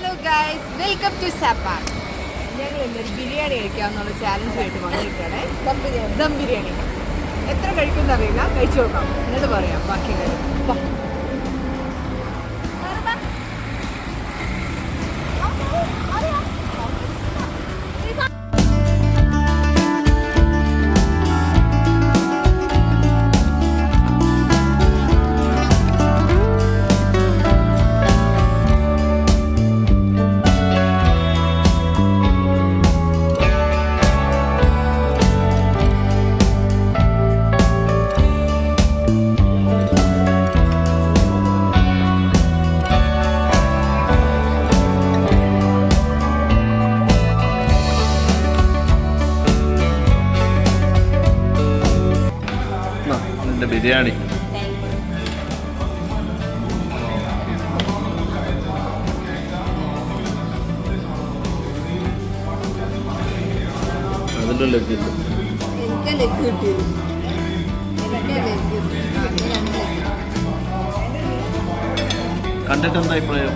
Hello guys welcome to സപ്പാ ഞങ്ങൾ ഇന്നൊരു ബിരിയാണി കഴിക്കാമെന്നുള്ള ചാലഞ്ച് ആയിട്ട് വന്നിരിക്കുകയാണ്. ദം ബിരിയാണി. ദം ബിരിയാണി. എത്ര കഴിക്കുമെന്ന് അറിയില്ല. കഴിച്ചു നോക്കാം. എന്നിട്ട് പറയാം. ബാക്കി കാര്യം. ബിരിയാണി. അതിന്റെ ലെഗ് ഇല്ല? കണ്ടിട്ട് എന്താ അഭിപ്രായം?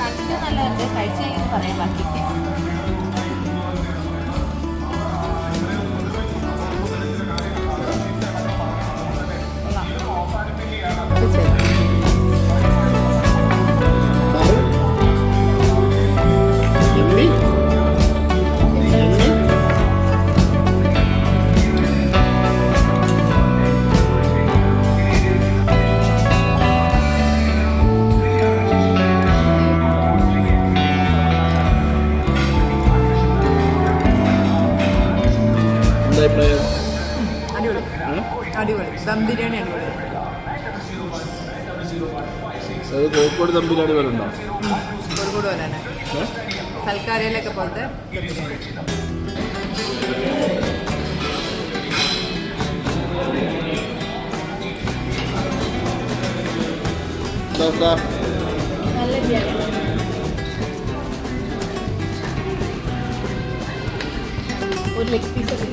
കണ്ടിട്ട് നല്ലതുണ്ട് കഴിച്ചു കഴിഞ്ഞിട്ട് പറയാം എന്താ അഭിപ്രായം? അടിപൊളി? അടിപൊളി. ദം ബിരിയാണി അടിപൊളി. അത് കോഴിക്കോട് ദം ബിരിയാണി പോലെ ഉണ്ടോ? കോഴിക്കോട് പോലെയാണ് സൽക്കാരയിലൊക്കെ പോലത്തെ നല്ല ബിരിയാണി ഒരു ലെഗ് പീസ് ഒക്കെ?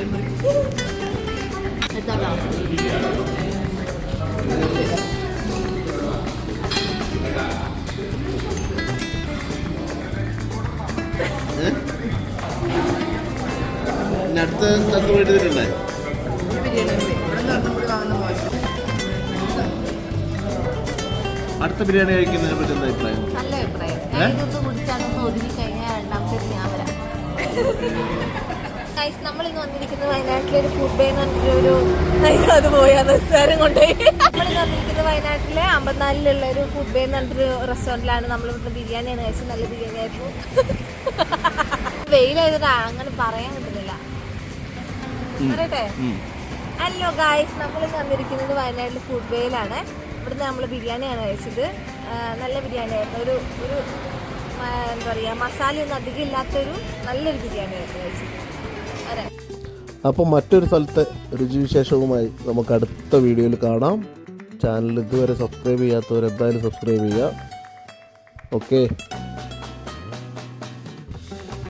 ഇനി അടുത്ത സ്ഥലത്ത് പോയിട്ട് ഇതിലുണ്ടേ? അടുത്ത ബിരിയാണി കഴിക്കുന്നതിനെ പറ്റി എന്താ അഭിപ്രായം? നല്ല അഭിപ്രായം. ഞാൻ ഇതൊന്ന് കുടിച്ചാലൊന്ന് ഒതുങ്ങി കഴിഞ്ഞാൽ രണ്ടാമത്തെ ഞാൻ വരാം. ഗൈസ് നമ്മൾ ഇന്ന് വന്നിരിക്കുന്നത് വയനാട്ടിലെ ഒരു ഫുഡ് ബേ എന്ന് പറഞ്ഞൊരു അത് പോയാ? നിസ്സാരം കൊണ്ടുപോയി. നമ്മൾ ഇന്ന് വന്നിരിക്കുന്നത് വയനാട്ടിലെ അമ്പത്തിനാലിലുള്ള ഒരു ഫുഡ് ബേ എന്ന് പറഞ്ഞൊരു റെസ്റ്റോറന്റിലാണ് നമ്മൾ ഇവിടുന്ന് ബിരിയാണിയാണ് കഴിച്ചത്. നല്ല ബിരിയാണി ആയിരുന്നു. വെയിലായതുകൊണ്ട് അങ്ങനെ പറയാൻ കിട്ടുന്നില്ല. പറയട്ടെ? അല്ലോ ഗായ്സ് നമ്മൾ വന്നിരിക്കുന്നത് വയനാട്ടിൽ ഫുഡ് വേയിലാണ് ഇവിടുന്ന് നമ്മൾ ബിരിയാണിയാണ് കഴിച്ചത്. നല്ല ബിരിയാണി ആയിരുന്നു. ഒരു ഒരു എന്താ പറയുക മസാലയൊന്നും അധികം ഇല്ലാത്തൊരു നല്ലൊരു ബിരിയാണി ആയിരുന്നു കഴിച്ചത്. അപ്പോൾ മറ്റൊരു സ്ഥലത്തെ രുചിവിശേഷവുമായി നമുക്ക് അടുത്ത വീഡിയോയിൽ കാണാം. ചാനൽ ഇതുവരെ സബ്സ്ക്രൈബ് ചെയ്യാത്തവർ എന്തായാലും സബ്സ്ക്രൈബ് ചെയ്യുക. ഓക്കെ